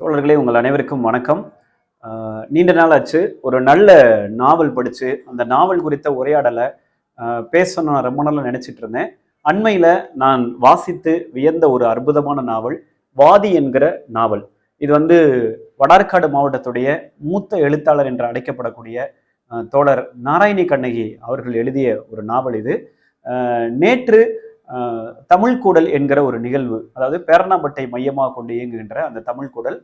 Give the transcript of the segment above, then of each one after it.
தோழர்களே உங்கள் அனைவருக்கும் வணக்கம். நீண்ட நாள் ஆச்சு. ஒரு நல்ல நாவல் படித்து அந்த நாவல் குறித்த உரையாடலை பேசணும் ரொம்ப நாளாக நினச்சிட்டு இருந்தேன். அண்மையில் நான் வாசித்து வியந்த ஒரு அற்புதமான நாவல் வாதி என்கிற நாவல். இது வந்து வடார்காடு மாவட்டத்துடைய மூத்த எழுத்தாளர் என்று அழைக்கப்படக்கூடிய தோழர் நாராயணி கண்ணகி அவர்கள் எழுதிய ஒரு நாவல் இது. நேற்று ஆஹ் தமிழ் கூடல் என்கிற ஒரு நிகழ்வு அதாவது பேரணாம்பட்டை மையமாக கொண்டு இயங்குகின்ற அந்த தமிழ் கூடல்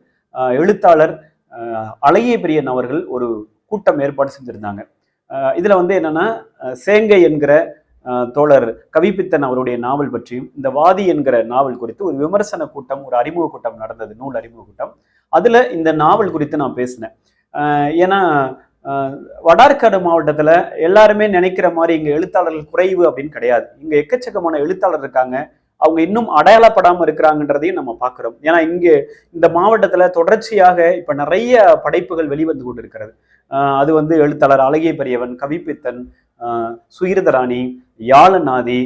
எழுத்தாளர் அழகிய பிரியன் அவர்கள் ஒரு கூட்டம் ஏற்பாடு செஞ்சிருந்தாங்க. இதில் வந்து என்னென்னா சேங்கை என்கிற தோழர் கவிப்பித்தன் அவருடைய நாவல் பற்றியும் இந்த வாதி என்கிற நாவல் குறித்து ஒரு விமர்சன கூட்டம் ஒரு அறிமுக கூட்டம் நடந்தது நூல் அறிமுக கூட்டம். அதில் இந்த நாவல் குறித்து நான் பேசினேன். ஏன்னா வடார்காடு மாவட்டத்தில் எல்லாருமே நினைக்கிற மாதிரி இங்கே எழுத்தாளர்கள் குறைவு அப்படின்னு கிடையாது. இங்கே எக்கச்சக்கமான எழுத்தாளர் இருக்காங்க. அவங்க இன்னும் அடையாளப்படாமல் இருக்கிறாங்கன்றதையும் நம்ம பார்க்குறோம். ஏன்னா இங்கே இந்த மாவட்டத்தில் தொடர்ச்சியாக இப்போ நிறைய படைப்புகள் வெளிவந்து கொண்டிருக்கிறது. அது வந்து எழுத்தாளர் அழகிய பெரியவன் கவிப்பித்தன் சுயிரதராணி யாழநாதி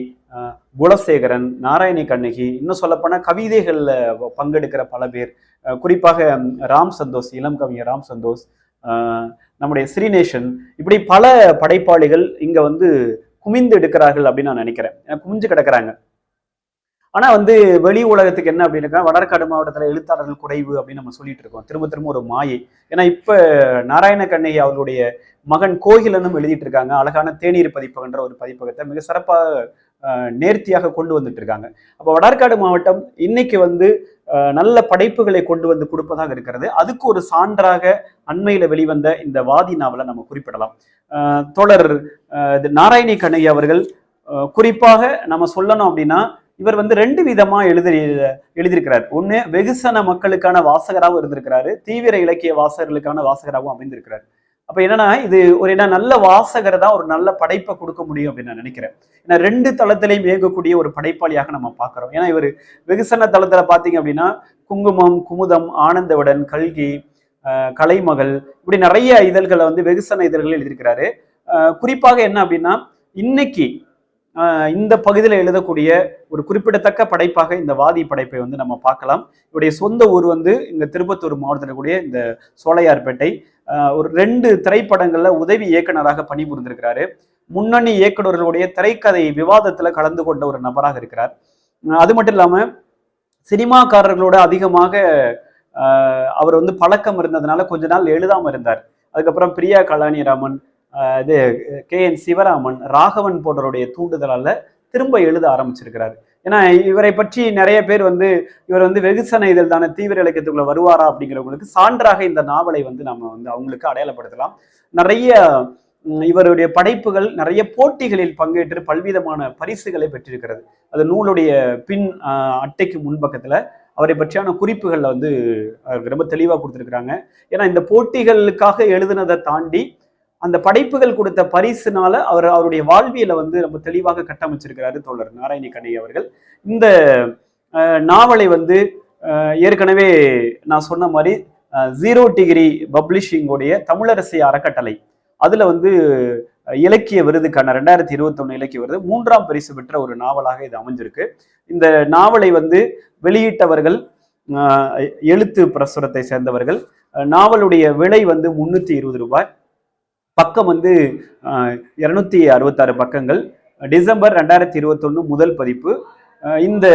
குலசேகரன் நாராயணி கண்ணகி இன்னும் சொல்லப்போனால் கவிதைகளில் பங்கெடுக்கிற பல பேர். குறிப்பாக ராம் சந்தோஷ் இளம் கவிஞர் ராம் சந்தோஷ் நம்முடைய ஸ்ரீநேஷன் இப்படி பல படைப்பாளிகள் இங்க வந்து குமிந்து எடுக்கிறார்கள் அப்படின்னு நான் நினைக்கிறேன். குமிஞ்சு கிடக்குறாங்க. ஆனா வந்து வெளி உலகத்துக்கு என்ன அப்படின்னு வடற்காடு மாவட்டத்துல எழுத்தாளர்கள் குறைவு அப்படின்னு நம்ம சொல்லிட்டு இருக்கோம். திரும்ப திரும்ப ஒரு மாயை. ஏன்னா இப்ப நாராயண கண்ணகி அவர்களுடைய மகன் கோகிலனும் எழுதிட்டு இருக்காங்க. அழகான தேநீர் பதிப்பகன்ற ஒரு பதிப்பகத்தை மிக சிறப்பாக நேர்த்தியாக கொண்டு வந்துட்டு இருக்காங்க. அப்போ வடார்காடு மாவட்டம் இன்னைக்கு வந்து நல்ல படைப்புகளை கொண்டு வந்து கொடுப்பதாக இருக்கிறது. அதுக்கு ஒரு சான்றாக அண்மையில வெளிவந்த இந்த வாதி நாவலை நம்ம குறிப்பிடலாம். தோழர் இது நாராயணி கண்ணகி அவர்கள் குறிப்பாக நம்ம சொல்லணும் அப்படின்னா இவர் வந்து ரெண்டு விதமா எழுதி எழுதியிருக்கிறார். ஒன்று வெகுசன மக்களுக்கான வாசகராகவும் இருந்திருக்கிறாரு. தீவிர இலக்கிய வாசகர்களுக்கான வாசகராகவும் அமைந்திருக்கிறார். அப்போ என்னன்னா இது ஒரு என்ன நல்ல வாசகர் தான் ஒரு நல்ல படைப்பை கொடுக்க முடியும் அப்படின்னு நான் நினைக்கிறேன். ஏன்னா ரெண்டு தளத்திலையும் இயங்கக்கூடிய ஒரு படைப்பாளியாக நம்ம பார்க்குறோம். ஏன்னா இவர் வெகுசன தளத்தில் பார்த்தீங்க அப்படின்னா குங்குமம் குமுதம் ஆனந்தவுடன் கல்கி கலைமகள் இப்படி நிறைய இதழ்களை வந்து வெகுசன இதழ்கள் எழுதியிருக்கிறாரு. குறிப்பாக என்ன அப்படின்னா இன்னைக்கு இந்த பகுதியில் எழுதக்கூடிய ஒரு குறிப்பிடத்தக்க படைப்பாக இந்த வாதி படைப்பை வந்து நம்ம பார்க்கலாம். இவருடைய சொந்த ஊர் வந்து இங்க திருப்பத்தூர் மாவட்டத்தில் கூடிய இந்த சோலையார்பேட்டை. ஒரு ரெண்டு திரைப்படங்கள்ல உதவி இயக்குனராக பணிபுரிந்திருக்கிறாரு. முன்னணி இயக்குனர்களுடைய திரைக்கதை விவாதத்துல கலந்து கொண்ட ஒரு நபராக இருக்கிறார். அது மட்டும் இல்லாம சினிமாக்காரர்களோட அதிகமாக அவர் வந்து பழக்கம் இருந்ததுனால கொஞ்ச நாள் எழுதாம இருந்தார். அதுக்கப்புறம் பிரியா கலானிராமன் ராமன் இது கே என் சிவராமன் ராகவன் போன்றவருடைய தூண்டுதலால திரும்ப எழுத ஆரம்பிச்சிருக்கிறார். ஏன்னா இவரை பற்றி நிறைய பேர் வந்து இவர் வந்து வெகுசன இதழ் தானே தீவிர இலக்கியத்துக்குள்ள வருவாரா அப்படிங்கிறவங்களுக்கு சான்றாக இந்த நாவலை வந்து நம்ம வந்து அவங்களுக்கு அடையாளப்படுத்தலாம். நிறைய இவருடைய படைப்புகள் நிறைய போட்டிகளில் பங்கேற்று பல்விதமான பரிசுகளை பெற்றிருக்கிறது. அது நூலுடைய பின் அட்டைக்கு முன்பக்கத்துல அவரை பற்றியான குறிப்புகளில் வந்து ரொம்ப தெளிவாக கொடுத்துருக்குறாங்க. ஏன்னா இந்த போட்டிகளுக்காக எழுதுனதை தாண்டி அந்த படைப்புகள் கொடுத்த பரிசுனால அவர் அவருடைய வாழ்வியலை வந்து ரொம்ப தெளிவாக கட்டமைச்சிருக்கிறாரு தோழர் நாராயணி கண்ணை அவர்கள். இந்த நாவலை வந்து ஏற்கனவே நான் சொன்ன மாதிரி ஜீரோ டிகிரி பப்ளிஷிங்கோடைய தமிழரசி அறக்கட்டளை. அதுல வந்து இலக்கிய விருதுக்கான ரெண்டாயிரத்தி இருபத்தொன்று இலக்கிய விருது மூன்றாம் பரிசு பெற்ற ஒரு நாவலாக இது அமைஞ்சிருக்கு. இந்த நாவலை வந்து வெளியிட்டவர்கள் எழுத்து பிரசுரத்தை சேர்ந்தவர்கள். நாவலுடைய விலை வந்து முன்னூத்தி இருபது ரூபாய். பக்கம் வந்து இரநூத்தி அறுபத்தாறு பக்கங்கள். டிசம்பர் ரெண்டாயிரத்தி இருபத்தொன்று முதல் பதிப்பு. இந்த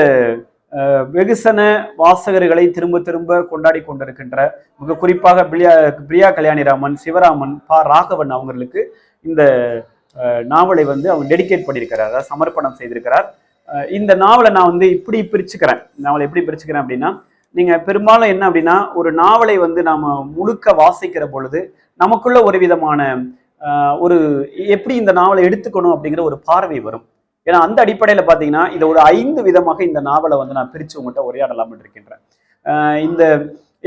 வெகுசன வாசகர்களை திரும்ப திரும்ப கொண்டாடி கொண்டிருக்கின்ற மிக குறிப்பாக பிரியா பிரியா கல்யாணிராமன் சிவராமன் பா ராகவன் அவங்களுக்கு இந்த நாவலை வந்து அவங்க டெடிகேட் பண்ணியிருக்கிறார் அதாவது சமர்ப்பணம் செய்திருக்கிறார். இந்த நாவலை நான் வந்து இப்படி பிரிச்சுக்கிறேன். நாவலை எப்படி பிரிச்சுக்கிறேன் அப்படின்னா நீங்கள் பெரும்பாலும் என்ன அப்படின்னா ஒரு நாவலை வந்து நாம் முழுக்க வாசிக்கிற பொழுது நமக்குள்ள ஒரு விதமான ஒரு எப்படி இந்த நாவலை எடுத்துக்கணும் அப்படிங்கிற ஒரு பார்வை வரும். ஏன்னா அந்த அடிப்படையில் பார்த்தீங்கன்னா இதை ஒரு ஐந்து விதமாக இந்த நாவலை வந்து நான் பிரித்து உங்கள்கிட்ட உரையாடலாம்னு இருக்கின்றேன். இந்த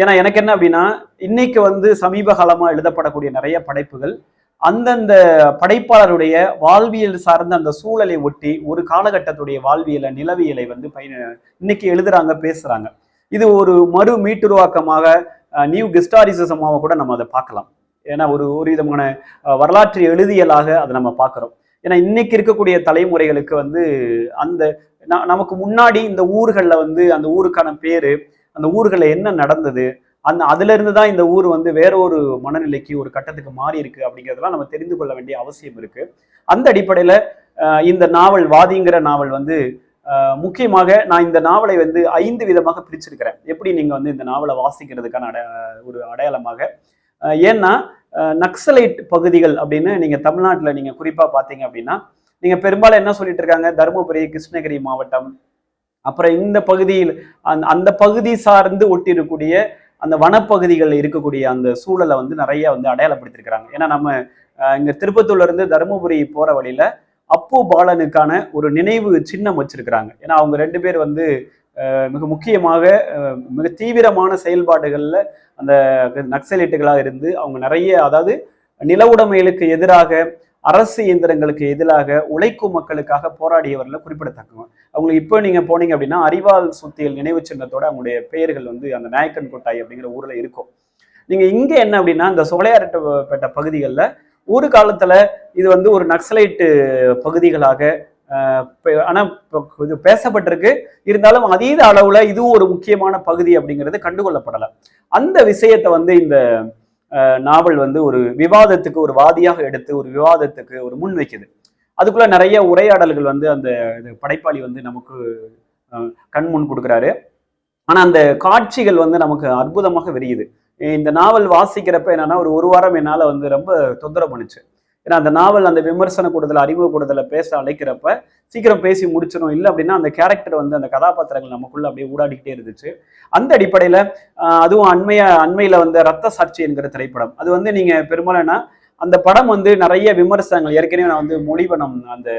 ஏன்னா எனக்கு என்ன அப்படின்னா இன்னைக்கு வந்து சமீப காலமாக எழுதப்படக்கூடிய நிறைய படைப்புகள் அந்தந்த படைப்பாளருடைய வாழ்வியல் சார்ந்த அந்த சூழலை ஒட்டி ஒரு காலகட்டத்துடைய வாழ்வியலை நிலவியலை வந்து பயன இன்னைக்கு எழுதுறாங்க பேசுறாங்க. இது ஒரு மறு மீட்டுருவாக்கமாக நியூ கிஸ்டாரிசிசமாக கூட நம்ம அதை பார்க்கலாம். ஏன்னா ஒரு ஒரு விதமான வரலாற்று எழுதியலாக அதை நம்ம பார்க்குறோம். ஏன்னா இன்னைக்கு இருக்கக்கூடிய தலைமுறைகளுக்கு வந்து அந்த நமக்கு முன்னாடி இந்த ஊர்களில் வந்து அந்த ஊருக்கான பேர் அந்த ஊர்களில் என்ன நடந்தது அந்த அதுல இருந்து தான் இந்த ஊர் வந்து வேற ஒரு மனநிலைக்கு ஒரு கட்டத்துக்கு மாறி இருக்கு அப்படிங்கிறதெல்லாம் நம்ம தெரிந்து கொள்ள வேண்டிய அவசியம் இருக்கு. அந்த அடிப்படையில இந்த நாவல் வாதிங்கிற நாவல் வந்து முக்கியமாக நான் இந்த நாவலை வந்து ஐந்து விதமாக பிரிச்சிருக்கிறேன். எப்படி நீங்க வந்து இந்த நாவலை வாசிக்கிறதுக்கான அட ஒரு அடையாளமாக ஏன்னா நக்சலைட் பகுதிகள் அப்படின்னு நீங்கள் தமிழ்நாட்டில் நீங்கள் குறிப்பாக பார்த்தீங்க அப்படின்னா நீங்கள் பெரும்பாலும் என்ன சொல்லிட்டு இருக்காங்க? தருமபுரி கிருஷ்ணகிரி மாவட்டம். அப்புறம் இந்த பகுதியில் அந்த அந்த பகுதி சார்ந்து ஒட்டி இருக்கக்கூடிய அந்த வனப்பகுதிகளில் இருக்கக்கூடிய அந்த சூழலை வந்து நிறைய வந்து அடையாளப்படுத்திருக்கிறாங்க. ஏன்னா நம்ம இங்கே திருப்பத்தூர்லேருந்து தருமபுரி போகிற வழியில் அப்பு பாலனுக்கான ஒரு நினைவு சின்னம் வச்சிருக்கிறாங்க. ஏன்னா அவங்க ரெண்டு பேர் வந்து மிக முக்கியமாக மிக தீவிரமான செயல்பாடுகளில் அந்த நக்சலைட்டுகளாக இருந்து அவங்க நிறைய அதாவது நில உடைமைகளுக்கு எதிராக அரசு இயந்திரங்களுக்கு எதிராக உழைக்கும் மக்களுக்காக போராடியவர்கள் குறிப்பிடத்தக்கவங்க. அவங்களுக்கு இப்போ நீங்கள் போனீங்க அப்படின்னா அறிவால் சுத்தியல் நினைவு சின்னத்தோட அவங்களுடைய பெயர்கள் வந்து அந்த நாயக்கன் கொட்டாய் அப்படிங்கிற ஊரில் இருக்கும். நீங்கள் இங்கே என்ன அப்படின்னா இந்த சோலையாரப்பேட்ட பகுதிகளில் ஒரு காலத்தில் இது வந்து ஒரு நக்சலைட்டு பகுதிகளாக ஆனால் இது பேசப்பட்டிருக்கு. இருந்தாலும் அதீத அளவில் இதுவும் ஒரு முக்கியமான பகுதி அப்படிங்கிறது கண்டுகொள்ளப்படலை. அந்த விஷயத்தை வந்து இந்த நாவல் வந்து ஒரு விவாதத்துக்கு ஒரு வாதியாக எடுத்து ஒரு விவாதத்துக்கு ஒரு முன் வைக்குது. அதுக்குள்ள நிறைய உரையாடல்கள் வந்து அந்த இது படைப்பாளி வந்து நமக்கு கண் முன் கொடுக்குறாரு. ஆனால் அந்த காட்சிகள் வந்து நமக்கு அற்புதமாக விரியுது. இந்த நாவல் வாசிக்கிறப்ப என்னன்னா ஒரு ஒரு வாரம் என்னால் வந்து ரொம்ப தொந்தரவு பண்ணுச்சு. ஏன்னா அந்த நாவல் அந்த விமர்சன கூடுதல் அறிமுக கூடத்தில் பேச அழைக்கிறப்ப சீக்கிரம் பேசி முடிச்சிடும் இல்லை அப்படின்னா அந்த கேரக்டர் வந்து அந்த கதாபாத்திரங்கள் நமக்குள்ள அப்படியே ஊடாடிக்கிட்டே இருந்துச்சு. அந்த அடிப்படையில் அதுவும் அண்மைய அண்மையில் வந்த ரத்த சாட்சி என்கிற திரைப்படம். அது வந்து நீங்கள் பெரும்பாலான அந்த படம் வந்து நிறைய விமர்சனங்கள் ஏற்கனவே நான் வந்து மொழிவனம் அந்த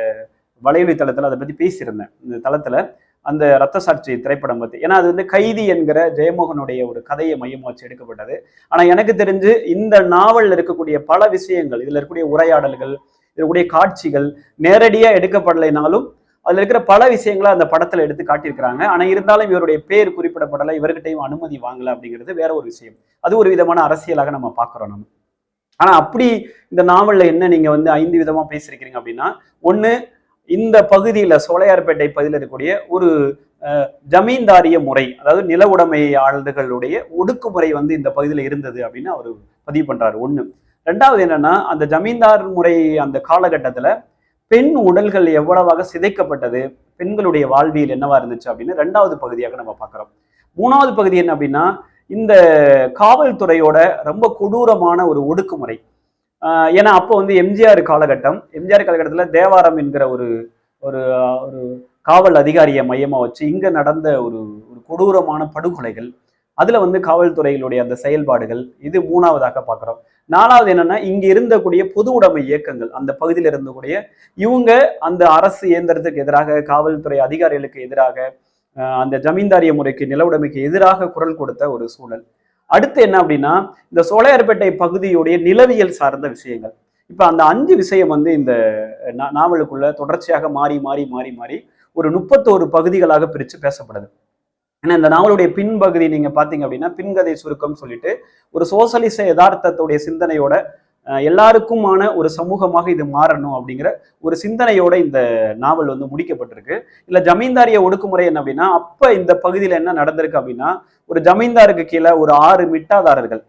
வலையொலி தளத்தில் அதை பற்றி பேசியிருந்தேன். இந்த தளத்தில் அந்த ரத்த சாட்சி திரைப்படம் பற்றி ஏன்னா அது வந்து கைதி என்கிற ஜெயமோகனுடைய ஒரு கதையை மையமாக வச்சு எடுக்கப்பட்டது. ஆனால் எனக்கு தெரிஞ்சு இந்த நாவலில் இருக்கக்கூடிய பல விஷயங்கள் இதில் இருக்கக்கூடிய உரையாடல்கள் இதில் இருக்கக்கூடிய காட்சிகள் நேரடியாக எடுக்கப்படலைனாலும் அதில் இருக்கிற பல விஷயங்களை அந்த படத்தில் எடுத்து காட்டியிருக்கிறாங்க. ஆனால் இருந்தாலும் இவருடைய பேர் குறிப்பிடப்படலை இவர்கிட்டையும் அனுமதி வாங்கலை அப்படிங்கிறது வேற ஒரு விஷயம். அது ஒரு விதமான அரசியலாக நம்ம பார்க்குறோம் நம்ம. ஆனால் அப்படி இந்த நாவலில் என்ன நீங்கள் வந்து ஐந்து விதமாக பேசியிருக்கிறீங்க அப்படின்னா ஒன்று இந்த பகுதியில் சோலையார்பேட்டை பகுதியில் இருக்கக்கூடிய ஒரு அஹ், ஜமீன்தாரிய முறை அதாவது நில உடைமை ஆளுகளுடைய ஒடுக்குமுறை வந்து இந்த பகுதியில் இருந்தது அப்படின்னு அவர் பதிவு பண்றாரு. ஒன்று ரெண்டாவது என்னன்னா அந்த ஜமீன்தார் முறை அந்த காலகட்டத்துல பெண் உடல்கள் எவ்வளவாக சிதைக்கப்பட்டது பெண்களுடைய வாழ்வியல் என்னவா இருந்துச்சு அப்படின்னு ரெண்டாவது பகுதியாக நம்ம பார்க்குறோம். மூணாவது பகுதி என்ன அப்படின்னா இந்த காவல்துறையோட ரொம்ப கொடூரமான ஒரு ஒடுக்குமுறை. ஏன்னா அப்போ வந்து எம்ஜிஆர் காலகட்டம். எம்ஜிஆர் காலகட்டத்தில் தேவாரம் என்கிற ஒரு ஒரு ஒரு காவல் அதிகாரியை மையமாக வச்சு இங்கே நடந்த ஒரு ஒரு கொடூரமான படுகொலைகள் அதில் வந்து காவல்துறையினுடைய அந்த செயல்பாடுகள் இது மூணாவதாக பார்க்குறோம். நாலாவது என்னன்னா இங்க இருந்தக்கூடிய பொது உடைமை இயக்கங்கள் அந்த பகுதியில் இருந்தக்கூடிய இவங்க அந்த அரசு இயந்திரத்துக்கு எதிராக காவல்துறை அதிகாரிகளுக்கு எதிராக அந்த ஜமீன்தாரிய முறைக்கு நில உடைமைக்கு எதிராக குரல் கொடுத்த ஒரு சூழல். அடுத்து என்ன அப்படின்னா இந்த சோழையார்பேட்டை பகுதியுடைய நிலவியல் சார்ந்த விஷயங்கள். இப்ப அந்த அஞ்சு விஷயம் வந்து இந்த நாவலுக்குள்ள தொடர்ச்சியாக மாறி மாறி மாறி மாறி ஒரு முப்பத்தோரு பகுதிகளாக பிரித்து பேசப்படுது. ஏன்னா இந்த நாவலுடைய பின்பகுதி நீங்க பாத்தீங்க அப்படின்னா பின்கதை சுருக்கம் சொல்லிட்டு ஒரு சோசலிச யதார்த்தத்துடைய சிந்தனையோட எல்லாருக்குமான ஒரு சமூகமாக இது மாறணும் அப்படிங்கிற ஒரு சிந்தனையோட இந்த நாவல் வந்து முடிக்கப்பட்டிருக்கு. இல்ல ஜமீன்தாரிய ஒடுக்குமுறை என்ன அப்படின்னா அப்ப இந்த பகுதியில என்ன நடந்திருக்கு அப்படின்னா ஒரு ஜமீன்தாருக்கு கீழே ஒரு ஆறு மிட்டாதாரர்கள்.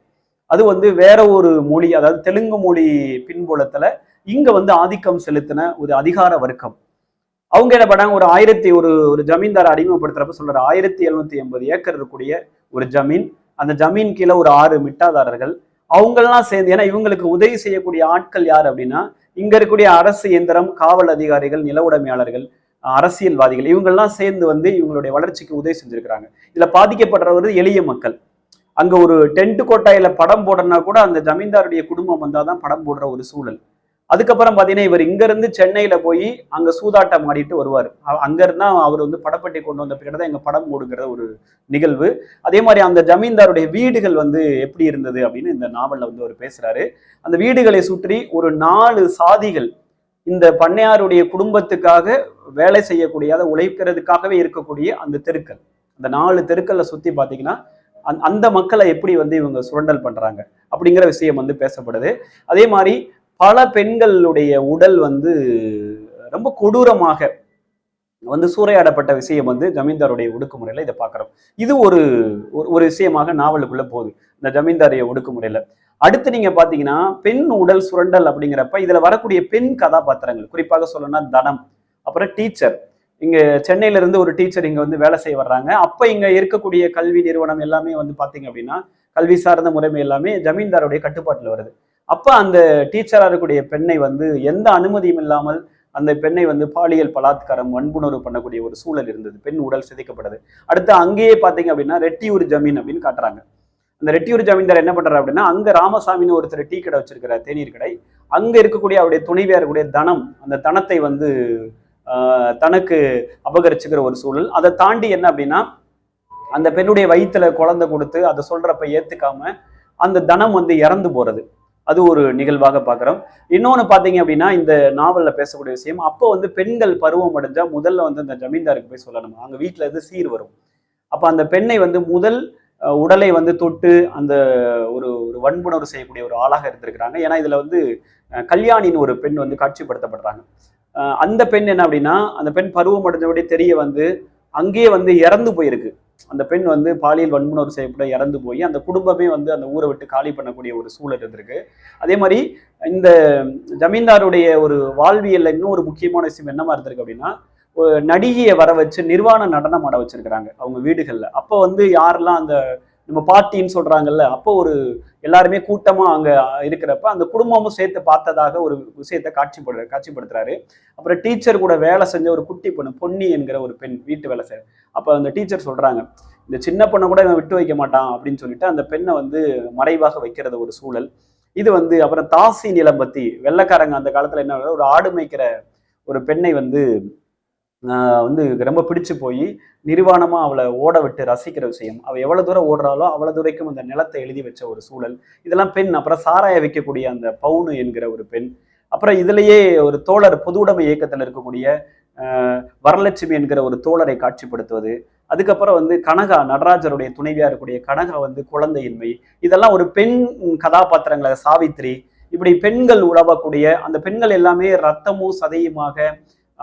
அது வந்து வேற ஒரு மொழி அதாவது தெலுங்கு மொழி பின்புலத்துல இங்க வந்து ஆதிக்கம் செலுத்தின ஒரு அதிகார வர்க்கம். அவங்க என்ன பண்ணாங்க ஒரு ஆயிரத்தி ஒரு ஒரு ஜமீன்தார் அறிமுகப்படுத்துறப்ப சொல்ற ஆயிரத்தி எழுநூத்தி எண்பது ஏக்கர் இருக்கக்கூடிய ஒரு ஜமீன் அந்த ஜமீன் கீழே ஒரு ஆறு மிட்டாதாரர்கள் அவங்கெல்லாம் சேர்ந்து ஏன்னா இவங்களுக்கு உதவி செய்யக்கூடிய ஆட்கள் யார் அப்படின்னா இங்க இருக்கக்கூடிய அரசு இயந்திரம் காவல் அதிகாரிகள் நில உடைமையாளர்கள் அரசியல்வாதிகள் இவங்கெல்லாம் சேர்ந்து வந்து இவங்களுடைய வளர்ச்சிக்கு உதவி செஞ்சிருக்கிறாங்க. இதுல பாதிக்கப்படுறவர் எளிய மக்கள். அங்க ஒரு டென்ட் கோட்டாயில படம் போடணும்னா கூட அந்த ஜமீன்தாருடைய குடும்பம் வந்தாதான் படம் போடுற ஒரு சூழல். அதுக்கப்புறம் பார்த்தீங்கன்னா இவர் இங்கேருந்து சென்னையில் போய் அங்கே சூதாட்டம் ஆடிட்டு வருவார். அ- அவர் வந்து படப்பட்டி கொண்டு வந்த பின்னாடி தான் படம் ஓடுங்கிற ஒரு நிகழ்வு. அதே மாதிரி அந்த ஜமீன்தாருடைய வீடுகள் வந்து எப்படி இருந்தது அப்படின்னு இந்த நாவலில் வந்து அவர் பேசுகிறாரு அந்த வீடுகளை சுற்றி ஒரு நாலு சாதிகள் இந்த பண்ணையாருடைய குடும்பத்துக்காக வேலை செய்யக்கூடிய அதை உழைக்கிறதுக்காகவே இருக்கக்கூடிய அந்த தெருக்கள். அந்த நாலு தெருக்களை சுற்றி பார்த்தீங்கன்னா அந்த- அந்த மக்களை எப்படி வந்து இவங்க சுரண்டல் பண்ணுறாங்க அப்படிங்கிற விஷயம் வந்து பேசப்படுது. அதே மாதிரி பல பெண்களுடைய உடல் வந்து ரொம்ப கொடூரமாக வந்து சூறையாடப்பட்ட விஷயம் வந்து ஜமீன்தாருடைய ஒடுக்குமுறையில இதை பார்க்குறோம். இது ஒரு ஒரு- ஒரு விஷயமாக நாவலுக்குள்ள போகுது. இந்த ஜமீன்தாருடைய ஒடுக்குமுறையில. அடுத்து நீங்க பாத்தீங்கன்னா பெண் உடல் சுரண்டல் அப்படிங்கிறப்ப இதுல வரக்கூடிய பெண் கதாபாத்திரங்கள் குறிப்பாக சொல்லணும்னா தனம் அப்புறம் டீச்சர். இங்க சென்னையில இருந்து ஒரு டீச்சர் இங்க வந்து வேலை செய்ய வர்றாங்க. அப்ப இங்க இருக்கக்கூடிய கல்வி நிறுவனம் எல்லாமே வந்து பாத்தீங்க அப்படின்னா கல்வி சார்ந்த முறைமை எல்லாமே ஜமீன்தாருடைய கட்டுப்பாட்டில் வருது. அப்போ அந்த டீச்சராக இருக்கக்கூடிய பெண்ணை வந்து எந்த அனுமதியும் இல்லாமல் அந்த பெண்ணை வந்து பாலியல் பலாத்காரம் வன்புணர்வு பண்ணக்கூடிய ஒரு சூழல் இருந்தது. பெண் உடல் சிதைக்கப்படுது அடுத்து அங்கேயே பார்த்தீங்க அப்படின்னா ரெட்டியூர் ஜமீன் அப்படின்னு காட்டுறாங்க. அந்த ரெட்டியூர் ஜமீன்தார் என்ன பண்றாரு அப்படின்னா அங்க ராமசாமின்னு ஒருத்தர் டீ கடை வச்சிருக்கிறார் தேநீர் கடை. அங்க இருக்கக்கூடிய அவருடைய துணைவியா இருக்கக்கூடிய தனம் அந்த தனத்தை வந்து தனக்கு அபகரிச்சுக்கிற ஒரு சூழல். அதை தாண்டி என்ன அப்படின்னா அந்த பெண்ணுடைய வயிற்றுல குழந்தை கொடுத்து அதை சொல்றப்ப ஏத்துக்காம அந்த தனம் வந்து இறந்து போறது. அது ஒரு நிகழ்வாக பார்க்குறோம். இன்னொன்று பார்த்தீங்க அப்படின்னா இந்த நாவலில் பேசக்கூடிய விஷயம் அப்போ வந்து பெண்கள் பருவம் அடைஞ்சால் முதல்ல வந்து அந்த ஜமீன்தாருக்கு போய் சொல்லணும்? அங்கே வீட்டில் இருந்து சீர் வரும். அப்போ அந்த பெண்ணை வந்து முதல் உடலை வந்து தொட்டு அந்த ஒரு ஒரு வன்புணர்வு செய்யக்கூடிய ஒரு ஆளாக இருந்திருக்கிறாங்க. ஏன்னா இதில் வந்து கல்யாணின்னு ஒரு பெண் வந்து காட்சிப்படுத்தப்படுறாங்க. அந்த பெண் என்ன அப்படின்னா அந்த பெண் பருவம் அடைஞ்சபடி தெரிய வந்து அங்கேயே வந்து இறந்து போயிருக்கு. அந்த பெண் வந்து பாலியல் வன்முணர்வு செய்யப்பட இறந்து போய் அந்த குடும்பமே வந்து அந்த ஊரை விட்டு காலி பண்ணக்கூடிய ஒரு சூழல் இருந்திருக்கு. அதே மாதிரி இந்த ஜமீன்தாருடைய ஒரு வாழ்வியல்ல இன்னும் ஒரு முக்கியமான விஷயம் என்னமா இருந்திருக்கு அப்படின்னா நடிகையை வர வச்சு நிர்வாண நடனம் ஆட வச்சிருக்கிறாங்க அவங்க வீடுகளில். அப்போ வந்து யாரெல்லாம் அந்த நம்ம பார்ட்டின்னு சொல்றாங்கல்ல அப்போ ஒரு எல்லாருமே கூட்டமா அங்க இருக்கிறப்ப அந்த குடும்பமும் சேர்த்து பார்த்ததாக ஒரு விஷயத்தை காட்சிப்படு காட்சிப்படுத்துறாரு. அப்புறம் டீச்சர் கூட வேலை செஞ்ச ஒரு குட்டி பொண்ணு பொன்னி என்கிற ஒரு பெண் வீட்டு வேலை செய்ய அப்ப அந்த டீச்சர் சொல்றாங்க இந்த சின்ன பொண்ணை கூட இவன் விட்டு வைக்க மாட்டான் அப்படின்னு சொல்லிட்டு அந்த பெண்ணை வந்து மறைவாக வைக்கிறது ஒரு சூழல். இது வந்து அப்புறம் தாசி நிலம் பத்தி வெள்ளைக்காரங்க அந்த காலத்துல என்ன ஒரு ஆடு மேய்க்கிற ஒரு பெண்ணை வந்து வந்து ரொம்ப பிடிச்சு போய் நிர்வாணமாக அவளை ஓட விட்டு ரசிக்கிற விஷயம். அவள் எவ்வளோ தூரம் ஓடுறாளோ அவ்வளோ தூரைக்கும் அந்த நிலத்தை எழுதி வச்ச ஒரு சூழல். இதெல்லாம் பெண் அப்புறம் சாராய வைக்கக்கூடிய அந்த பவுனு என்கிற ஒரு பெண். அப்புறம் இதுலேயே ஒரு தோழர் பொது உடைமை இயக்கத்தில் இருக்கக்கூடிய வரலட்சுமி என்கிற ஒரு தோழரை காட்சிப்படுத்துவது. அதுக்கப்புறம் வந்து கனகா நடராஜருடைய துணைவியா இருக்கக்கூடிய கனகா வந்து குழந்தையின்மை. இதெல்லாம் ஒரு பெண் கதாபாத்திரங்களை சாவித்ரி இப்படி பெண்கள் உழவக்கூடிய அந்த பெண்கள் எல்லாமே ரத்தமும் சதையுமாக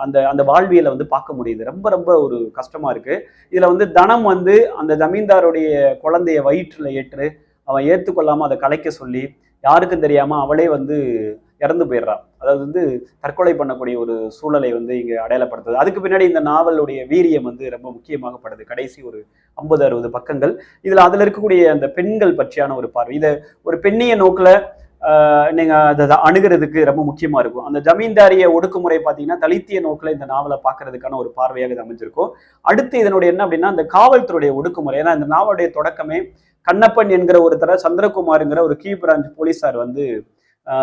அந்த அந்த வாழ்வியலை வந்து பார்க்க முடியுது. ரொம்ப ரொம்ப ஒரு கஷ்டமா இருக்கு. இதுல வந்து தனம் வந்து அந்த ஜமீன்தாருடைய குழந்தைய வயிற்றுல ஏற்று அவன் ஏற்றுக்கொள்ளாமல் அதை கலைக்க சொல்லி யாருக்கும் தெரியாம அவளே வந்து இறந்து போயிடுறான். அதாவது வந்து தற்கொலை பண்ணக்கூடிய ஒரு சூழலை வந்து இங்க அடையாளப்படுத்துது. அதுக்கு பின்னாடி இந்த நாவலுடைய வீரியம் வந்து ரொம்ப முக்கியமாகப்படுது கடைசி ஒரு ஐம்பது அறுபது பக்கங்கள். இதுல அதுல இருக்கக்கூடிய அந்த பெண்கள் பற்றியான ஒரு பார்வை. இதை ஒரு பெண்ணிய நோக்கில் நீங்கள் அதை அணுகிறதுக்கு ரொம்ப முக்கியமாக இருக்கும். அந்த ஜமீன்தாரிய ஒடுக்குமுறை பார்த்தீங்கன்னா தலித்திய நோக்கில் இந்த நாவலை பார்க்கறதுக்கான ஒரு பார்வையாக இது அமைஞ்சிருக்கும். அடுத்து இதனுடைய என்ன அப்படின்னா அந்த காவல்துறையுடைய ஒடுக்குமுறை. ஏன்னா இந்த நாவலுடைய தொடக்கமே கண்ணப்பன் என்கிற ஒருத்தர சந்திரகுமாருங்கிற ஒரு கீ பிரான்ச் போலீஸார் வந்து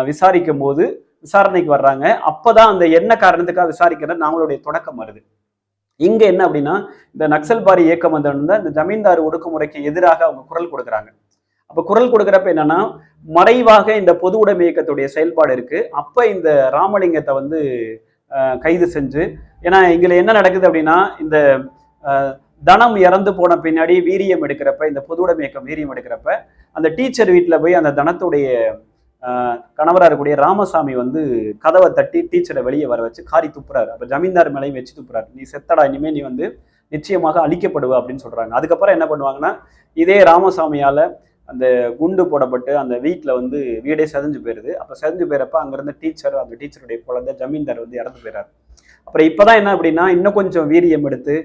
விசாரிக்கும் போது விசாரணைக்கு வர்றாங்க. அப்போதான் அந்த என்ன காரணத்துக்காக விசாரிக்கிற நாவலுடைய தொடக்கம் வருது. இங்க என்ன அப்படின்னா இந்த நக்சல்பாரி இயக்கம் வந்து இந்த ஜமீன்தார் ஒடுக்குமுறைக்கு எதிராக அவங்க குரல் கொடுக்குறாங்க. அப்ப குரல் கொடுக்குறப்ப என்னன்னா மறைவாக இந்த பொது உடைமை இயக்கத்துடைய செயல்பாடு இருக்கு. அப்ப இந்த ராமலிங்கத்தை வந்து கைது செஞ்சு ஏன்னா இங்க என்ன நடக்குது அப்படின்னா இந்த தனம் இறந்து போன பின்னாடி வீரியம் எடுக்கிறப்ப இந்த பொது உடைமை இயக்கம் வீரியம் எடுக்கிறப்ப அந்த டீச்சர் வீட்டில் போய் அந்த தனத்துடைய கணவராக இருக்கக்கூடிய ராமசாமி வந்து கதவை தட்டி டீச்சரை வெளியே வர வச்சு காரி துப்புறாரு. அப்போ ஜமீன்தார் மேலையும் வச்சு துப்புறாரு. நீ செத்தடா இனிமேல் நீ வந்து நிச்சயமாக அழிக்கப்படுவ அப்படின்னு சொல்றாங்க. அதுக்கப்புறம் என்ன பண்ணுவாங்கன்னா இதே ராமசாமியால அந்த குண்டு போடப்பட்டு அந்த வீட்டில் வந்து வீடே செதஞ்சு போயிருது. அப்போ செதஞ்சு போயிறப்ப அங்கேருந்து டீச்சர் அந்த டீச்சருடைய குழந்தை ஜமீன்தார் வந்து இறந்து போயிறாரு. அப்புறம் இப்போ தான் என்ன அப்படின்னா இன்னும் கொஞ்சம் வீரியம் எடுத்து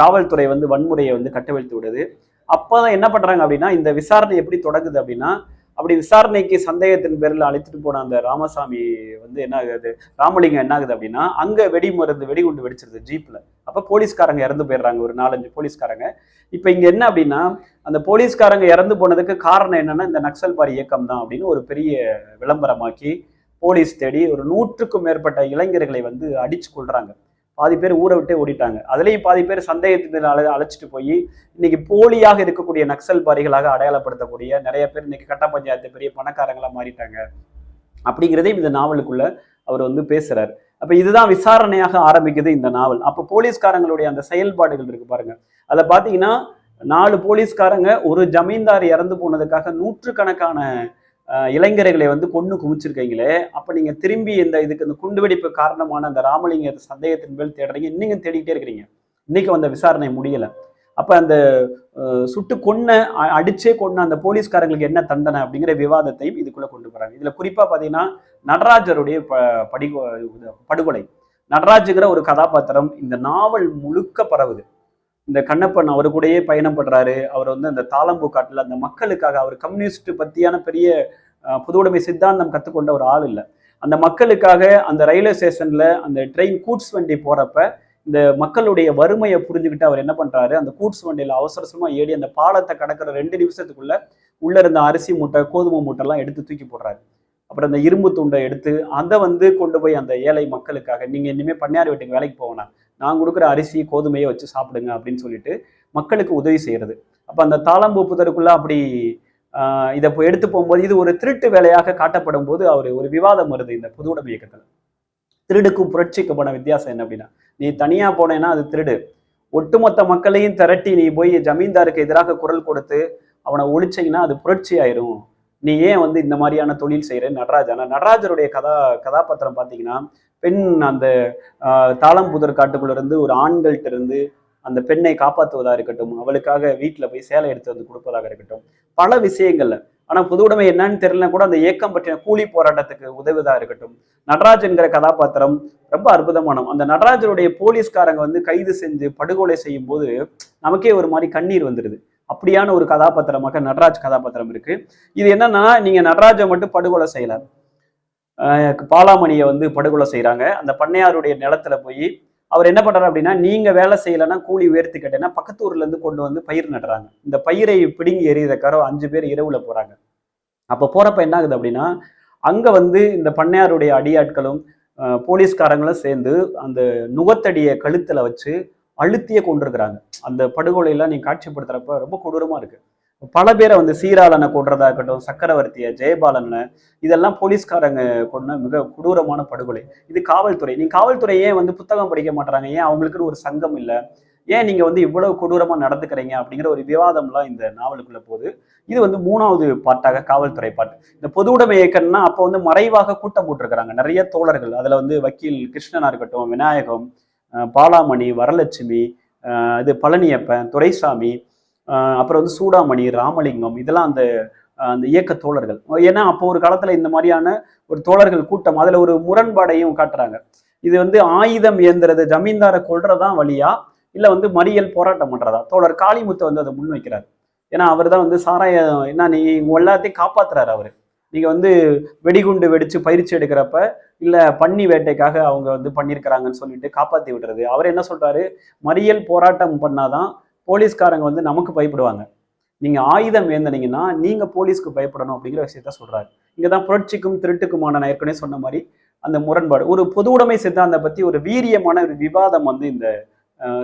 காவல்துறை வந்து வன்முறையை வந்து கட்டவிழ்த்து விடுது. அப்போ தான் என்ன பண்ணுறாங்க அப்படின்னா இந்த விசாரணை எப்படி தொடங்குது அப்படின்னா அப்படி விசாரணைக்கு சந்தேகத்தின் பேரில் அழைத்துட்டு போன அந்த ராமசாமி வந்து என்ன ஆகுது? ராமலிங்கம் என்ன ஆகுது அப்படின்னா அங்க வெடி மருந்து வெடிகுண்டு வெடிச்சிருது ஜீப்ல. அப்ப போலீஸ்காரங்க இறந்து போயிடுறாங்க ஒரு நாலஞ்சு போலீஸ்காரங்க. இப்ப இங்க என்ன அப்படின்னா அந்த போலீஸ்காரங்க இறந்து போனதுக்கு காரணம் என்னன்னா இந்த நக்சல்பாரி இயக்கம் தான் அப்படின்னு ஒரு பெரிய விளம்பரமாக்கி போலீஸ் தேடி ஒரு நூற்றுக்கும் மேற்பட்ட இளைஞர்களை வந்து அடிச்சு கொள்றாங்க பாதி பேர் ஊரை விட்டே ஓடிட்டாங்க. அதுலேயும் பாதி பேர் சந்தேகத்தின் அழ அழைச்சிட்டு போய் இன்னைக்கு போலியாக இருக்கக்கூடிய நக்சல்பாரிகளாக அடையாளப்படுத்தக்கூடிய நிறைய பேர் இன்னைக்கு கட்ட பஞ்சாயத்து பெரிய பணக்காரங்களாக மாறிட்டாங்க. அப்படிங்கிறதையும் இந்த நாவலுக்குள்ள அவர் வந்து பேசுறாரு. அப்ப இதுதான் விசாரணையாக ஆரம்பிக்குது இந்த நாவல். அப்ப போலீஸ்காரங்களுடைய அந்த செயல்பாடுகள் இருக்கு பாருங்க. அதை பாத்தீங்கன்னா நாலு போலீஸ்காரங்க ஒரு ஜமீன்தார் இறந்து போனதுக்காக நூற்றுக்கணக்கான இளைஞர்களை வந்து கொன்று குமிச்சிருக்கீங்களே அப்போ நீங்கள் திரும்பி இந்த இதுக்கு இந்த குண்டுவெடிப்பு காரணமான அந்த ராமலிங்க சந்தேகத்தின் மேல் தேடுறீங்க இன்னைக்கும் தேடிக்கிட்டே இருக்கிறீங்க. இன்னைக்கு அந்த விசாரணை முடியலை. அப்போ அந்த சுட்டு கொன்ன அ- அடிச்சே கொன்ன அந்த போலீஸ்காரங்களுக்கு என்ன தண்டனை அப்படிங்கிற விவாதத்தையும் இதுக்குள்ளே கொண்டு போகிறாங்க இதில் குறிப்பாக பார்த்தீங்கன்னா நடராஜருடைய ப படி படுகொலை. நடராஜுங்கிற ஒரு கதாபாத்திரம் இந்த நாவல் முழுக்க பரவுது. இந்த கண்ணப்பன் அவரு கூடயே பயணம் பண்றாரு. அவர் வந்து அந்த தாளம்பூ காட்டில் அந்த மக்களுக்காக அவர் கம்யூனிஸ்ட் பத்தியான பெரிய அஹ், பொதுவுடைமை சித்தாந்தம் கற்றுக்கொண்ட ஒரு ஆள் இல்லை. அந்த மக்களுக்காக அந்த ரயில்வே ஸ்டேஷன்ல அந்த ட்ரெயின் கூட்ஸ் வண்டி போறப்ப இந்த மக்களுடைய வறுமையை புரிஞ்சுக்கிட்டு அவர் என்ன பண்றாரு? அந்த கூட்ஸ் வண்டியில அவசரமா ஏடி அந்த பாலத்தை கடக்கிற ரெண்டு நிமிஷத்துக்குள்ள உள்ள இருந்த அரிசி மூட்டை கோதுமை மூட்டைலாம் எடுத்து தூக்கி போடுறாரு. அப்புறம் அந்த இரும்பு துண்டை எடுத்து அதை வந்து கொண்டு போய் அந்த ஏழை மக்களுக்காக நீங்க இனிமே பண்ணையார் வீட்டுக்கு வேலைக்கு போகணும். நான் கொடுக்குற அரிசி கோதுமையை வச்சு சாப்பிடுங்க அப்படின்னு சொல்லிட்டு மக்களுக்கு உதவி செய்கிறது அப்போ அந்த தாளம்பூ புதருக்குள்ள அப்படி இதை இப்போ எடுத்து போகும்போது இது ஒரு திருட்டு வேலையாக காட்டப்படும் போது அவர் ஒரு விவாதம் வருது இந்த புது உடம்பு இயக்கத்தில். திருடுக்கும் புரட்சிக்கு போன வித்தியாசம் என்ன அப்படின்னா நீ தனியாக போனேன்னா அது திருடு. ஒட்டுமொத்த மக்களையும் திரட்டி நீ போய் ஜமீன்தாருக்கு எதிராக குரல் கொடுத்து அவனை ஒழிச்சிங்கன்னா அது புரட்சி ஆயிரும் நீ ஏன் வந்து இந்த மாதிரியான தொழில் செய்கிற நடராஜ் நடராஜருடைய கதா கதாபாத்திரம் பார்த்தீங்கன்னா பெண் அந்த ஆஹ், தாளம்புதர் காட்டுக்குள்ளிருந்து ஒரு ஆண்கள்கிட்ட இருந்து அந்த பெண்ணை காப்பாற்றுவதாக இருக்கட்டும் அவளுக்காக வீட்டில் போய் சேலை எடுத்து வந்து கொடுப்பதாக இருக்கட்டும் பல விஷயங்கள்ல. ஆனால் பொது உடைமை என்னன்னு தெரியல கூட அந்த இயக்கம் பற்றின கூலி போராட்டத்துக்கு உதவுதா இருக்கட்டும். நடராஜன்கிற கதாபாத்திரம் ரொம்ப அற்புதமானம் அந்த நடராஜனுடைய போலீஸ்காரங்க வந்து கைது செஞ்சு படுகொலை செய்யும் போது நமக்கே ஒரு மாதிரி கண்ணீர் வந்துடுது அப்படியான ஒரு கதாபாத்திரமாக நடராஜ் கதாபாத்திரம் இருக்கு. இது என்னன்னா நீங்க நடராஜை மட்டும் படுகொலை செய்யல. பாலாமணியை வந்து படுகொலை செய்கிறாங்க அந்த பண்ணையாருடைய நிலத்துல போய் அவர் என்ன பண்ணுறாரு அப்படின்னா நீங்கள் வேலை செய்யலைன்னா கூலி உயர்த்தி கேட்டேன்னா பக்கத்து ஊர்லேருந்து கொண்டு வந்து பயிர் நடுறாங்க. இந்த பயிரை பிடுங்கி எறியதக்காரோ அஞ்சு பேர் இரவில் போகிறாங்க அப்போ போகிறப்ப என்ன ஆகுது அப்படின்னா அங்கே வந்து இந்த பண்ணையாருடைய அடியாட்களும் போலீஸ்காரங்களும் சேர்ந்து அந்த நுகத்தடியை கழுத்தில் வச்சு அழுத்தியே கொண்டிருக்கிறாங்க. அந்த படுகொலையெல்லாம் நீங்கள் காட்சிப்படுத்துகிறப்ப ரொம்ப கொடூரமாக இருக்குது பல பேரை வந்து சீராளனை கொன்றதா இருக்கட்டும் சக்கரவர்த்தியை ஜெயபாலனை இதெல்லாம் போலீஸ்காரங்க கொண்ட மிக கொடூரமான படுகொலை. இது காவல்துறை. நீ காவல்துறை ஏன் வந்து புத்தகம் படிக்க மாட்டாங்க ஏன் அவங்களுக்குன்னு ஒரு சங்கம் இல்லை? ஏன் நீங்க வந்து இவ்வளவு கொடூரமா நடந்துக்கிறீங்க? அப்படிங்கிற ஒரு விவாதம்லாம் இந்த நாவலுக்குள்ள போகுது. இது வந்து மூணாவது பாட்டாக காவல்துறை பாட்டு. இந்த பொது உடைமை இயக்கம்னா அப்போ வந்து மறைவாக கூட்டம் போட்டிருக்கிறாங்க. நிறைய தோழர்கள். அதுல வந்து வக்கீல் கிருஷ்ணனா இருக்கட்டும் விநாயகம் பாலாமணி வரலட்சுமி இது பழனியப்பன் துரைசாமி அப்புறம் வந்து சூடாமணி ராமலிங்கம் இதெல்லாம் அந்த அந்த இயக்க தோழர்கள். ஏன்னா அப்போ ஒரு காலத்துல இந்த மாதிரியான ஒரு தோழர்கள் கூட்டம் அதுல ஒரு முரண்பாடையும் காட்டுறாங்க. இது வந்து ஆயுதம் இயந்திரது ஜமீன்தாரை கொள்றதான் வழியா இல்ல வந்து மறியல் போராட்டம் பண்றதா? தோழர் காளிமுத்து வந்து அதை முன்வைக்கிறார். ஏன்னா அவர் தான் வந்து சாராயம் என்ன நீ உங்க எல்லாத்தையும் காப்பாத்துறாரு அவரு. நீங்க வந்து வெடிகுண்டு வெடிச்சு பயிற்சி எடுக்கிறப்ப இல்ல பன்னி வேட்டைக்காக அவங்க வந்து பண்ணியிருக்கிறாங்கன்னு சொல்லிட்டு காப்பாத்தி விடுறது. அவர் என்ன சொல்றாரு? மறியல் போராட்டம் பண்ணாதான் போலீஸ்காரங்க வந்து நமக்கு பயப்படுவாங்க. நீங்கள் ஆயுதம் ஏந்தனீங்கன்னா நீங்கள் போலீஸ்க்கு பயப்படணும் அப்படிங்கிற விஷயத்த இங்கே தான் புரட்சிக்கும் திருட்டுக்குமான நான் ஏற்கனவே சொன்ன மாதிரி அந்த முரண்பாடு. ஒரு பொது உடைமை சித்தாந்தம் பற்றி ஒரு வீரியமான ஒரு விவாதம் வந்து இந்த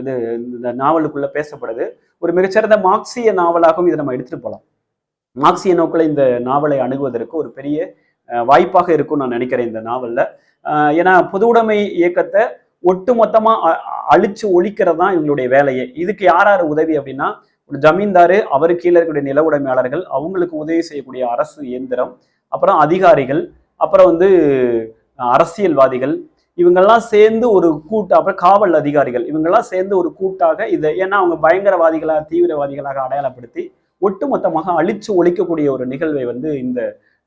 இது இந்த நாவலுக்குள்ளே பேசப்படுது. ஒரு மிகச்சிறந்த மார்க்சிய நாவலாகவும் இதை நம்ம எடுத்துகிட்டு போகலாம் மார்க்சிய நோக்கில் இந்த நாவலை அணுகுவதற்கு ஒரு பெரிய வாய்ப்பாக இருக்கும்னு நான் நினைக்கிறேன் இந்த நாவலில். ஏன்னா பொது உடைமை இயக்கத்தை ஒட்டு மொத்தமா அ- அழிச்சு ஒழிக்கிறது தான் இவங்களுடைய வேலையே. இதுக்கு யார் யார் உதவி அப்படின்னா ஒரு ஜமீன்தாரு அவரு கீழே இருக்கக்கூடிய நில உடைமையாளர்கள் அவங்களுக்கு உதவி செய்யக்கூடிய அரசு இயந்திரம் அப்புறம் அதிகாரிகள் அப்புறம் வந்து அரசியல்வாதிகள் இவங்கெல்லாம் சேர்ந்து ஒரு கூட்டு அப்புறம் காவல் அதிகாரிகள் இவங்கெல்லாம் சேர்ந்து ஒரு கூட்டாக இதை ஏன்னா அவங்க பயங்கரவாதிகளாக தீவிரவாதிகளாக அடையாளப்படுத்தி ஒட்டுமொத்தமாக அழிச்சு ஒழிக்கக்கூடிய ஒரு நிகழ்வை வந்து இந்த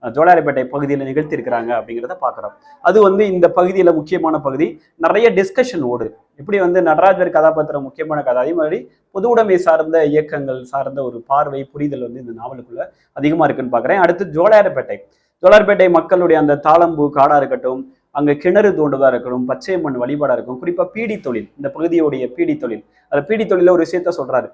ஜோலாரிப்பேட்டை பகுதியில் நிகழ்த்தியிருக்கிறாங்க அப்படிங்கிறத பார்க்குறோம். அது வந்து இந்த பகுதியில் முக்கியமான பகுதி. நிறைய டிஸ்கஷன் ஓடு. இப்படி வந்து நடராஜர் கதாபாத்திரம் முக்கியமான கதை. அதே மாதிரி பொது உடைமை சார்ந்த இயக்கங்கள் சார்ந்த ஒரு பார்வை புரிதல் வந்து இந்த நாவலுக்குள்ள அதிகமாக இருக்குன்னு பார்க்குறேன். அடுத்து ஜோலாரிப்பேட்டை. ஜோலார்பேட்டை மக்களுடைய அந்த தாளம்பூ காடாக இருக்கட்டும் அங்கே கிணறு தோண்டுவதா இருக்கட்டும் பச்சை மண் வழிபாடாக இருக்கும் குறிப்பாக பீடி தொழில் இந்த பகுதியுடைய பீடி தொழில் அந்த பீடி தொழிலில் ஒரு விஷயத்த சொல்கிறாரு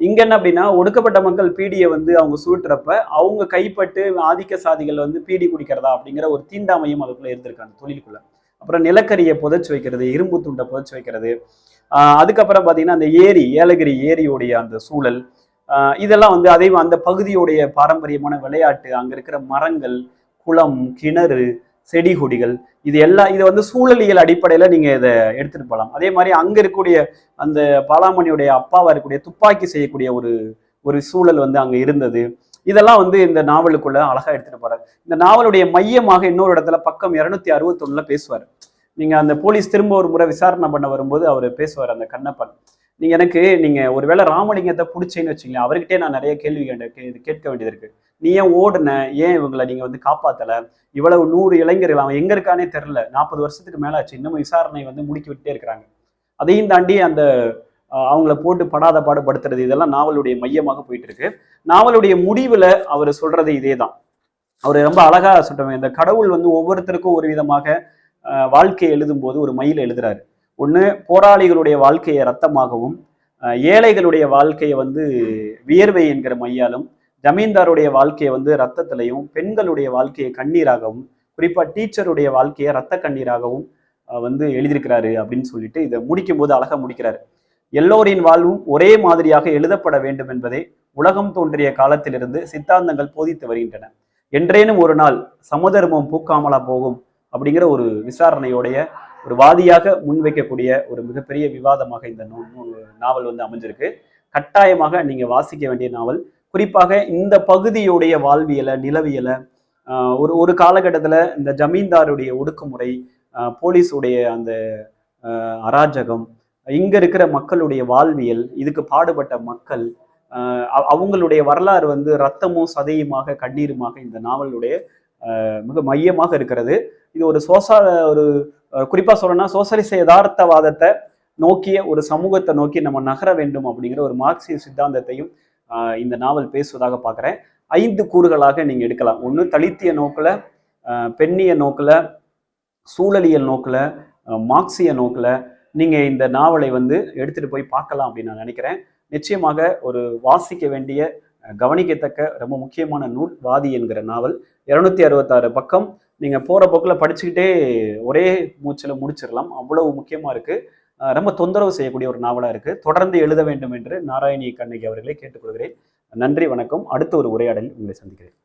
இங்க என்ன அப்படின்னா ஒடுக்கப்பட்ட மக்கள் பீடியை வந்து அவங்க சுருட்டுறப்ப அவங்க கைப்பட்டு ஆதிக்க சாதிகள் வந்து பீடி குடிக்கிறதா அப்படிங்கிற ஒரு தீண்டாமையும் அதுக்குள்ள இருந்திருக்காங்க தொழிலுக்குள்ள. அப்புறம் நிலக்கரியை புதைச்சு வைக்கிறது இரும்பு துண்டை புதைச்சு வைக்கிறது. அதுக்கப்புறம் பார்த்தீங்கன்னா அந்த ஏரி ஏலகிரி ஏரியோடைய அந்த சூழல் இதெல்லாம் வந்து அதே அந்த பகுதியுடைய பாரம்பரியமான விளையாட்டு அங்கே இருக்கிற மரங்கள் குளம் கிணறு செடி கொடிகள் இது எல்லாம் இது வந்து சூழலியல் அடிப்படையில் நீங்கள் இதை எடுத்துகிட்டு போகலாம் அதே மாதிரி அங்கே இருக்கக்கூடிய அந்த பாலாமணியுடைய அப்பாவாக இருக்கக்கூடிய துப்பாக்கி செய்யக்கூடிய ஒரு ஒரு சூழல் வந்து அங்கே இருந்தது. இதெல்லாம் வந்து இந்த நாவலுக்குள்ள அழகாக எடுத்துகிட்டு போகிறார் இந்த நாவலுடைய மையமாக இன்னொரு இடத்துல பக்கம் இரநூத்தி அறுபத்தொன்னுல பேசுவார். நீங்கள் அந்த போலீஸ் திரும்ப ஒரு முறை விசாரணை பண்ண வரும்போது அவர் பேசுவார் அந்த கண்ணப்பன். நீங்க எனக்கு நீங்க ஒருவேளை ராமலிங்கத்தை பிடிச்சேன்னு வச்சுங்களேன் அவர்கிட்டே நான் நிறைய கேள்வி கேட்ட கே- கேட்க வேண்டியது இருக்கு. நீ ஏன் ஓடுன? ஏன் இவங்களை நீங்க வந்து காப்பாத்தல? இவ்வளவு நூறு இளைஞர்கள் அவன் எங்க இருக்கானே தெரில நாற்பது வருஷத்துக்கு மேல ஆச்சு இன்னமும் விசாரணை வந்து முடிக்கி விட்டே இருக்கிறாங்க. அதையும் தாண்டி அந்த அவங்கள போட்டு படாத பாடுபடுத்துறது இதெல்லாம் நாவலுடைய மையமாக போயிட்டு இருக்கு நாவலுடைய முடிவுல அவர் சொல்றது இதே தான் அவர் ரொம்ப அழகா சொல்றாங்க இந்த கடவுள் வந்து ஒவ்வொருத்தருக்கும் ஒரு விதமாக வாழ்க்கையை வாழ்க்கையை எழுதும்போது ஒரு மயில எழுதுறாரு. ஒன்று போராளிகளுடைய வாழ்க்கையை ரத்தமாகவும் ஏழைகளுடைய வாழ்க்கையை வந்து வியர்வை என்கிற மையாலும் ஜமீன்தாருடைய வாழ்க்கையை வந்து ரத்தத்திலையும் பெண்களுடைய வாழ்க்கையை கண்ணீராகவும் குறிப்பாக டீச்சருடைய வாழ்க்கையை ரத்த கண்ணீராகவும் வந்து எழுதியிருக்கிறாரு அப்படின்னு சொல்லிட்டு இதை முடிக்கும் போது அழகாக முடிக்கிறாரு. எல்லோரின் வாழ்வும் ஒரே மாதிரியாக எழுதப்பட வேண்டும் என்பதே உலகம் தோன்றிய காலத்திலிருந்து சித்தாந்தங்கள் போதித்து வருகின்றன. என்றேனும் ஒரு நாள் சமதர்மம் பூக்காமலா போகும் அப்படிங்கிற ஒரு விசாரணையோடைய ஒரு வாதியாக முன்வைக்கக்கூடிய ஒரு மிகப்பெரிய விவாதமாக இந்த நாவல் வந்து அமைஞ்சிருக்கு. கட்டாயமாக நீங்க வாசிக்க வேண்டிய நாவல். குறிப்பாக இந்த பகுதியுடைய வாழ்வியலை நிலவியலை ஒரு ஒரு காலகட்டத்தில் இந்த ஜமீன்தாருடைய ஒடுக்குமுறை போலீஸுடைய அந்த அராஜகம் இங்க இருக்கிற மக்களுடைய வாழ்வியல் இதுக்கு பாடுபட்ட மக்கள் அவங்களுடைய வரலாறு வந்து ரத்தமும் சதையுமாக கண்ணீருமாக இந்த நாவலுடைய மிக மையமாக இருக்கிறது. இது ஒரு சோசா ஒரு குறிப்பாக சொல்லணும்னா சோசியலிச யதார்த்தவாதத்தை நோக்கிய ஒரு சமூகத்தை நோக்கி நம்ம நகர வேண்டும் அப்படிங்கிற ஒரு மார்க்சிய சித்தாந்தத்தையும் இந்த நாவல் பேசுவதாக பார்க்குறேன். ஐந்து கூறுகளாக நீங்கள் எடுக்கலாம். ஒன்று தலித்திய நோக்கில் பெண்ணிய நோக்கில் சூழலியல் நோக்கில் மார்க்சிய நோக்கில் நீங்கள் இந்த நாவலை வந்து எடுத்துட்டு போய் பார்க்கலாம் அப்படின்னு நான் நினைக்கிறேன். நிச்சயமாக ஒரு வாசிக்க வேண்டிய கவனிக்கத்தக்க ரொம்ப முக்கியமான நூல் வாதி என்கிற நாவல். இருநூத்தி அறுபத்தாறு பக்கம் நீங்கள் போகிற போக்கில் படிச்சுக்கிட்டே ஒரே மூச்சில் முடிச்சிடலாம் அவ்வளவு முக்கியமாக இருக்குது ரொம்ப தொந்தரவு செய்யக்கூடிய ஒரு நாவலாக இருக்குது தொடர்ந்து எழுத வேண்டும் என்று நாராயணி கண்ணகி அவர்களை கேட்டுக்கொள்கிறேன். நன்றி வணக்கம். அடுத்த ஒரு உரையாடலில் உங்களை சந்திக்கிறேன்.